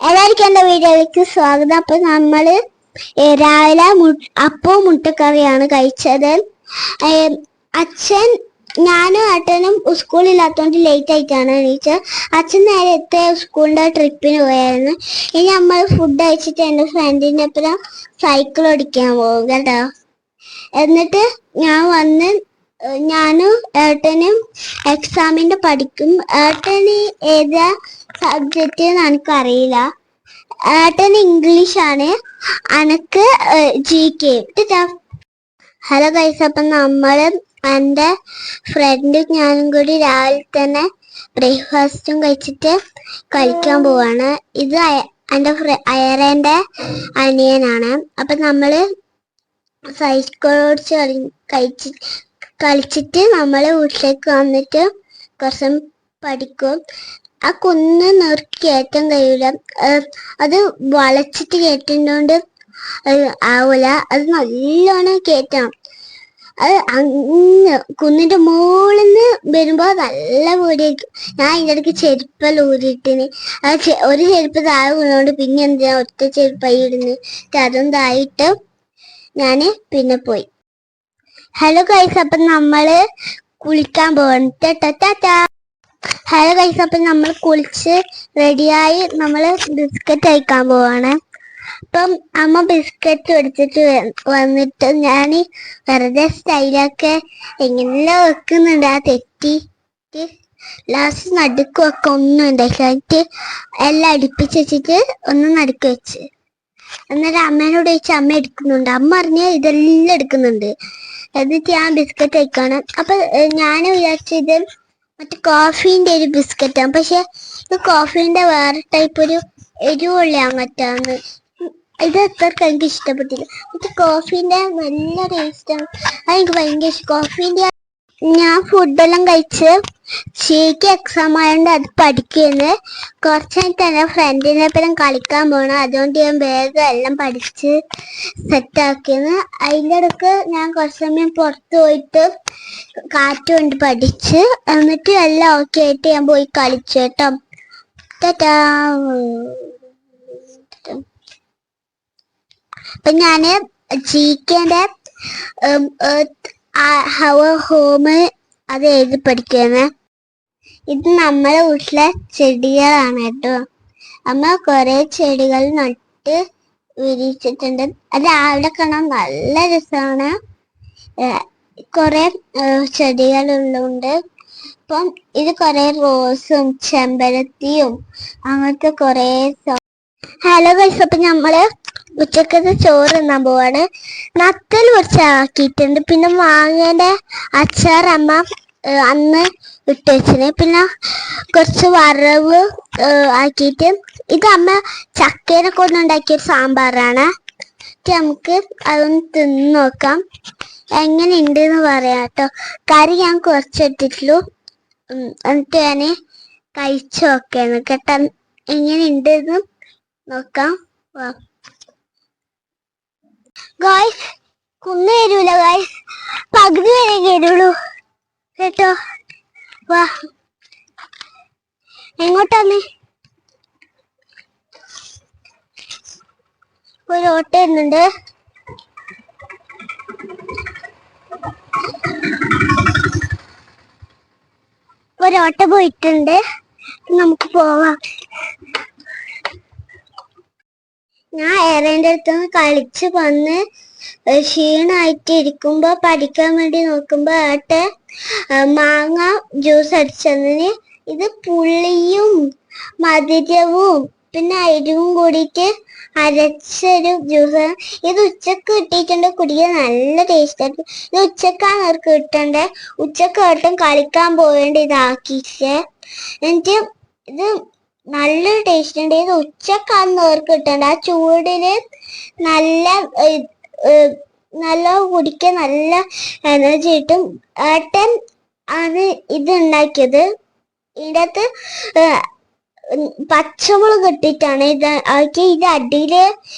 എല്ലാവർക്കും എന്റെ വീഡിയോയിലേക്ക് സ്വാഗതം. അപ്പൊ നമ്മൾ ഏ, രാവിലെ അപ്പവും മുട്ടക്കറിയാണ് കഴിച്ചത്. അച്ഛൻ ഞാനും ഏട്ടനും സ്കൂളില്ലാത്തോണ്ട് ലേറ്റ് ആയിട്ടാണ് എണീച്ചത് അച്ഛൻ നേരത്തെ സ്കൂളിന്റെ ട്രിപ്പിന് പോയായിരുന്നു. ഇനി നമ്മൾ ഫുഡ് കഴിച്ചിട്ട് എന്റെ ഫ്രണ്ടിന്റെ ഒപ്പം സൈക്കിൾ ഓടിക്കാൻ പോകും കേട്ടോ. എന്നിട്ട് ഞാൻ വന്ന് ഞാനും ഏട്ടനും എക്സാമിന്റെ പഠിക്കും. ഏട്ടന് ഏതാ സബ്ജക്റ്റ് എനിക്ക് അറിയില്ല ഏട്ടൻ ഇംഗ്ലീഷ് ആണ്. അനക്ക് ജി കെ ഹലോ ഗൈസ് അപ്പം നമ്മൾ എന്റെ ഫ്രണ്ടും ഞാനും കൂടി രാവിലെ തന്നെ ബ്രേക്ക്ഫാസ്റ്റും കഴിച്ചിട്ട് കളിക്കാൻ പോവാണ്. ഇത് എന്റെ അയറേന്റെ അനിയനാണ്. അപ്പം നമ്മൾ കളി കഴിച്ച് കളിച്ചിട്ട് നമ്മൾ വീട്ടിലേക്ക് വന്നിട്ട് കുറച്ച് പഠിക്കും. ആ കുന്ന് നുറുക്കി കയറ്റാൻ കഴിയൂല അത് വളച്ചിട്ട് കയറ്റുന്നോണ്ട് ആവൂല. അത് നല്ലോണം കയറ്റണം അത് അങ്ങ് കുന്നിന്റെ മുകളിൽ നിന്ന് വരുമ്പോ നല്ല പേടിയായിരിക്കും ഞാൻ അതിന്റെ ഇടയ്ക്ക് ചെരുപ്പെല്ലാം ഊരിയിട്ടിന്. ആ ഒരു ചെരുപ്പ് താഴെ വീണോണ്ട് പിന്നെ എന്തിനാ ഒറ്റ ചെരുപ്പായി ഇടുന്നു? അതും താഴിട്ട് ഞാൻ പിന്നെ പോയി. ഹലോ കൈസ് അപ്പൊ നമ്മൾ കുളിക്കാൻ പോകണം ടാ ടാറ്റാ ഹലോ ഗൈസ് അപ്പൊ നമ്മൾ കുളിച്ച് റെഡിയായി നമ്മൾ ബിസ്ക്കറ്റ് കഴിക്കാൻ പോവാണ്. അപ്പം അമ്മ ബിസ്ക്കറ്റ് എടുത്തിട്ട് വന്നിട്ട് ഞാൻ വെറുതെ സ്റ്റൈലൊക്കെ എങ്ങനെല്ലാം വെക്കുന്നുണ്ട് ആ തെറ്റി ലാസ്റ്റ് നടുക്ക് വെക്ക ഒന്നും ഉണ്ടായില്ല എന്നിട്ട് എല്ലാം അടുപ്പിച്ച് വെച്ചിട്ട് ഒന്ന് നടുക്ക് വെച്ച്. എന്നിട്ട് അമ്മേനോട് ചോദിച്ചു അമ്മ എടുക്കുന്നുണ്ട്? അമ്മ പറഞ്ഞ ഇതെല്ലാം എടുക്കുന്നുണ്ട്. എന്നിട്ട് ഞാൻ ബിസ്ക്കറ്റ് കഴിക്കണം. അപ്പൊ ഞാൻ വിചാരിച്ചത് മറ്റേ കോഫീന്റെ ഒരു ബിസ്ക്കറ്റാണ്. പക്ഷെ ഇത് കോഫീന്റെ വേറെ ടൈപ്പ് ഒരു എരിവുള്ള അങ്ങറ്റാന്ന് ഇത് അത്രയ്ക്ക് എനിക്ക് ഇഷ്ടപ്പെട്ടില്ല. മറ്റേ കോഫീന്റെ നല്ല ടേസ്റ്റാണ് അത് എനിക്ക് ഭയങ്കര കോഫീന്റെ ഞാൻ ഫുഡെല്ലാം കഴിച്ച് ചേക്ക് എക്സാം ആയതുകൊണ്ട് അത് പഠിക്കുന്നത് കുറച്ചായിട്ട് എന്റെ ഫ്രണ്ടിനെ ഒപ്പം കളിക്കാൻ പോകണം അതുകൊണ്ട് ഞാൻ വേഗം എല്ലാം പഠിച്ച് സെറ്റാക്കിയെന്ന് അതിന്റെ ഇടയ്ക്ക് ഞാൻ കുറച്ച് സമയം പുറത്ത് പോയിട്ട് കാറ്റ് കൊണ്ട് പഠിച്ച് എന്നിട്ട് എല്ലാം ഓക്കെ ആയിട്ട് ഞാൻ പോയി കളിച്ചു കേട്ടോ. ടാറ്റാ. അപ്പൊ കെന്റെ ഹവർ ഹോം അത് എഴുതി പഠിക്കുന്നത് ഇത് നമ്മളെ വീട്ടിലെ ചെടികളാണ് കേട്ടോ. അമ്മ കുറെ ചെടികൾ നട്ട് വിരിച്ചിട്ടുണ്ട്. അത് രാവിലെ കാണാൻ നല്ല രസമാണ്. കുറെ ചെടികളുള്ളതുകൊണ്ട് ഇപ്പം ഇത് കുറെ റോസും ചെമ്പരത്തിയും അങ്ങനത്തെ കുറെ ഹലോ ഗൈസ് അപ്പൊ നമ്മൾ ഉച്ചക്കത്തെ ചോറ് തിന്നാൻ പോവാണ്. നത്തൽ കുറച്ച് ആക്കിയിട്ടുണ്ട് പിന്നെ മാങ്ങേന്റെ അച്ചാർ അമ്മ അന്ന് ഇട്ട് പിന്നെ കുറച്ച് വറവ് ആക്കിയിട്ട് ഇത് അമ്മ ചക്കേനെ കൊണ്ടുണ്ടാക്കിയ ഒരു സാമ്പാറാണ്. നമുക്ക് അതൊന്ന് തിന്ന് നോക്കാം. എങ്ങനെ ഉണ്ട് എന്ന് പറയാം കേട്ടോ. കറി ഞാൻ കുറച്ചിട്ടിട്ടുള്ളൂ എന്നിട്ട് ഞാൻ കഴിച്ചു നോക്കാണ്. കേട്ടോ എങ്ങനെ ഉണ്ട് എന്ന് നോക്കാം. ഗായ്സ് കുന്ന് വരൂല ഗായ്സ് പകുതി വരെ കയറുള്ളൂ കേട്ടോ? വാ. എങ്ങോട്ടാന്ന് ഒരു ഓട്ടോ വരുന്നുണ്ട്. ഓട്ടോ പോയിട്ടുണ്ട്. നമുക്ക് പോവാം. ഞാൻ ഏറേന്റെ അടുത്ത് കളിച്ച് വന്ന് ക്ഷീണായിട്ടിരിക്കുമ്പോ പഠിക്കാൻ വേണ്ടി നോക്കുമ്പോ ഏഹ് മാങ്ങ ജ്യൂസ് അടിച്ചതിന് ഇത് പുളിയും മധുരവും പിന്നെ അരിവും കൂടിയിട്ട് അരച്ചൊരു ജ്യൂസ് ഇത് ഉച്ചയ്ക്ക് കിട്ടിയിട്ടുണ്ട് കുടിക്കാൻ നല്ല ടേസ്റ്റ് ആയിരിക്കും ഇത് ഉച്ചക്കാണ് അവർക്ക് കിട്ടണ്ടേ? ഉച്ചയ്ക്ക് കളിക്കാൻ പോവേണ്ടി ഇതാക്കിച്ചേ എന്നിട്ട് ഇത് നല്ലൊരു ടേസ്റ്റ് ഉണ്ട്. ഇത് ഉച്ചക്കാന്ന് അവർക്ക് കിട്ടണ്ട. ആ ചൂടിൽ നല്ല നല്ല കുടിക്കാൻ നല്ല എനർജി കിട്ടും. ഏട്ടൻ ആണ് ഇത് ഉണ്ടാക്കിയത്. ഇതിന്റെ പച്ചമുളക് ഇട്ടിട്ടാണ് ഇത് ആക്കി. ഇത് അടിയിൽ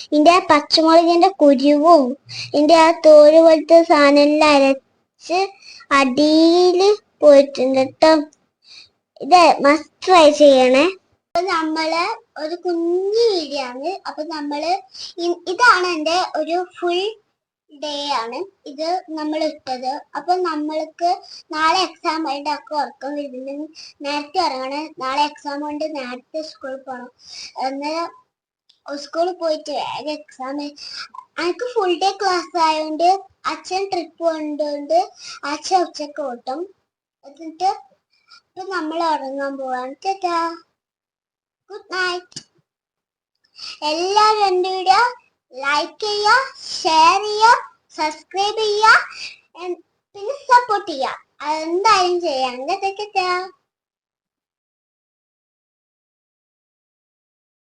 ഇതിന്റെ ആ പച്ചമുളകിന്റെ കുരുവും ഇതിന്റെ ആ തോൽ പോലത്തെ സാധനം എല്ലാം അരച്ച് അടിയിൽ പോയിട്ടുണ്ട് കേട്ടോ ഇത് മസ്റ്റ് ട്രൈ ചെയ്യണേ. അപ്പൊ നമ്മൾ ഒരു കുഞ്ഞു വീഡിയോ ആണ് അപ്പൊ നമ്മൾ ഇതാണ് എന്റെ ഒരു ഫുൾ ഡേ ആണ്. ഇത് നമ്മൾ ഇട്ടത് അപ്പൊ നമ്മൾക്ക് നാളെ എക്സാം ആയിട്ട് ഒക്കെ ഉറക്കം വരുന്നുണ്ട്. നേരത്തെ ഇറങ്ങണം നാളെ എക്സാം കൊണ്ട് നേരത്തെ സ്കൂളിൽ പോകണം എന്നാൽ സ്കൂളിൽ പോയിട്ട് വേഗം എക്സാം എനിക്ക് ഫുൾ ഡേ ക്ലാസ് ആയതുകൊണ്ട് അച്ഛൻ ട്രിപ്പ് കൊണ്ടുകൊണ്ട് അച്ഛൻ ഉച്ചയ്ക്ക് ഓട്ടും. എന്നിട്ട് ഇപ്പൊ നമ്മൾ ഉറങ്ങാൻ പോവാണ്. ചേട്ടാ. ഗുഡ് നൈറ്റ് എല്ലാവരും എന്റെ വീഡിയോ ലൈക്ക് ചെയ്യുക ഷെയർ ചെയ്യുക സബ്സ്ക്രൈബ് ചെയ്യുക പിന്നെ സപ്പോർട്ട് ചെയ്യുക. അതെന്തായാലും ചെയ്യാം. എന്താ